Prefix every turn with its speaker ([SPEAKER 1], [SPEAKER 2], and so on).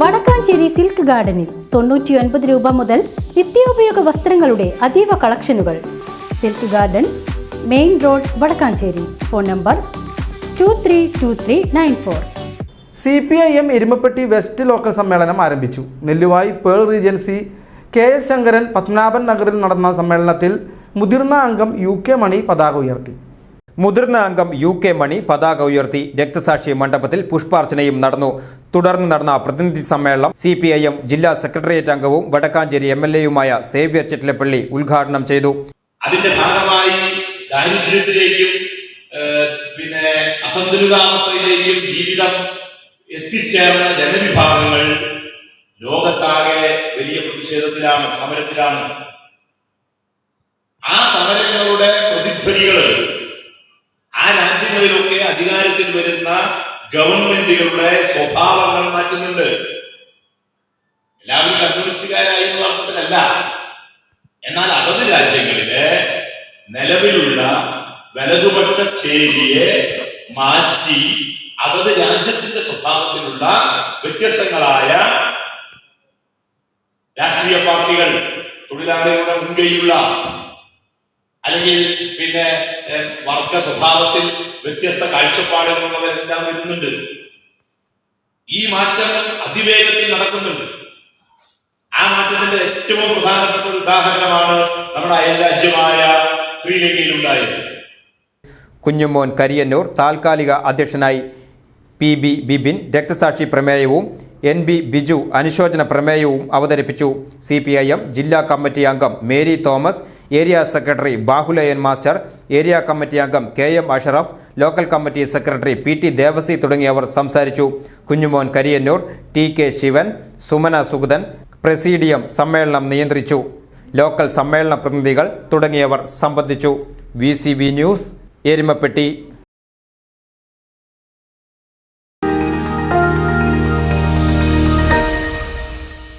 [SPEAKER 1] Vadakkanchery silk ഗാർഡനിൽ തൊണ്ണൂറ്റിയൊൻപത് രൂപ മുതൽ നിത്യോപയോഗ വസ്ത്രങ്ങളുടെ അതീവ കളക്ഷനുകൾ. Silk Garden main road Vadakkanchery. Phone number two three two three nine four.
[SPEAKER 2] C P I M Erumapetty west local സമ്മേളനം ആരംഭിച്ചു. Nelluvai Pearl Regency K S Sankaran Padmanabhan നഗറിൽ നടന്ന സമ്മേളനത്തിൽ മുതിർന്ന അംഗം യു കെ മണി പതാക ഉയർത്തി.
[SPEAKER 3] മുതിർന്ന അംഗം യു കെ മണി പതാക ഉയർത്തി രക്തസാക്ഷി മണ്ഡപത്തിൽ പുഷ്പാർച്ചനയും നടന്നു. തുടർന്ന് നടന്ന പ്രതിനിധി സമ്മേളനം സി പി ഐ എം ജില്ലാ സെക്രട്ടേറിയറ്റ് അംഗവും വടക്കാഞ്ചേരി എം എൽ എയുമായ സേവ്യർ ചിറ്റലപ്പള്ളി ഉദ്ഘാടനം ചെയ്തു.
[SPEAKER 4] അതിന്റെ ഭാഗമായി ദാരിദ്ര്യത്തിലേക്കും പിന്നെ അസന്തുലിതാവസ്ഥയിലേക്കും ജീവിതം എത്തിച്ചേർന്ന ജനവിഭാഗങ്ങൾ ലോകത്താകെ വലിയ പ്രതിഷേധത്തിലാണ് സമരത്തിലാണ് ആ സമരങ്ങളുടെ പ്രതിധ്വനികൾ ആ രാജ്യങ്ങളിലൊക്കെ അധികാരത്തിൽ വരുന്ന ഗവൺമെന്റുകളുടെ സ്വഭാവങ്ങൾ മാറ്റുന്നുണ്ട്. എല്ലാവരും കമ്മ്യൂണിസ്റ്റുകാരായി അർത്ഥത്തിലല്ല. എന്നാൽ അതത് രാജ്യങ്ങളിലെ നിലവിലുള്ള വലതുപക്ഷ ചേരിയെ മാറ്റി അതത് രാജ്യത്തിന്റെ സ്വഭാവത്തിലുള്ള വ്യത്യസ്തങ്ങളായ രാഷ്ട്രീയ പാർട്ടികൾ തൊഴിലാളികളുടെ മുൻകൈയുള്ള അല്ലെങ്കിൽ പിന്നെ വർഗ സ്വഭാവത്തിൽ വ്യത്യസ്ത കാഴ്ചപ്പാടുകളുള്ളവരെല്ലാം വരുന്നുണ്ട്. ഈ മാറ്റങ്ങൾ അതിവേഗത്തിൽ നടക്കുന്നുണ്ട്. ആ മാറ്റത്തിന്റെ ഏറ്റവും പ്രധാനപ്പെട്ട ഒരു ഉദാഹരണമാണ് നമ്മുടെ അയൽരാജ്യമായ ശ്രീലങ്കയിലുണ്ടായത്.
[SPEAKER 3] കുഞ്ഞുമോൻ കരിയന്നൂർ താൽക്കാലിക അധ്യക്ഷനായി പി ബി ബിബിൻ രക്തസാക്ഷി പ്രമേയവും എൻ ബി ബിജു അനുശോചന പ്രമേയവും അവതരിപ്പിച്ചു. സി പി ഐ എം ജില്ലാ കമ്മിറ്റി അംഗം Mary Thomas area secretary Bahuleyan master area committee അംഗം K M Ashraf local committee secretary P T Devassy തുടങ്ങിയവർ സംസാരിച്ചു. Kunjumon Kariyannur T K Sivan Sumana Sugathan presidium സമ്മേളനം നിയന്ത്രിച്ചു. ലോക്കൽ സമ്മേളന പ്രതിനിധികൾ തുടങ്ങിയവർ സംബന്ധിച്ചു. V news Erumapetty.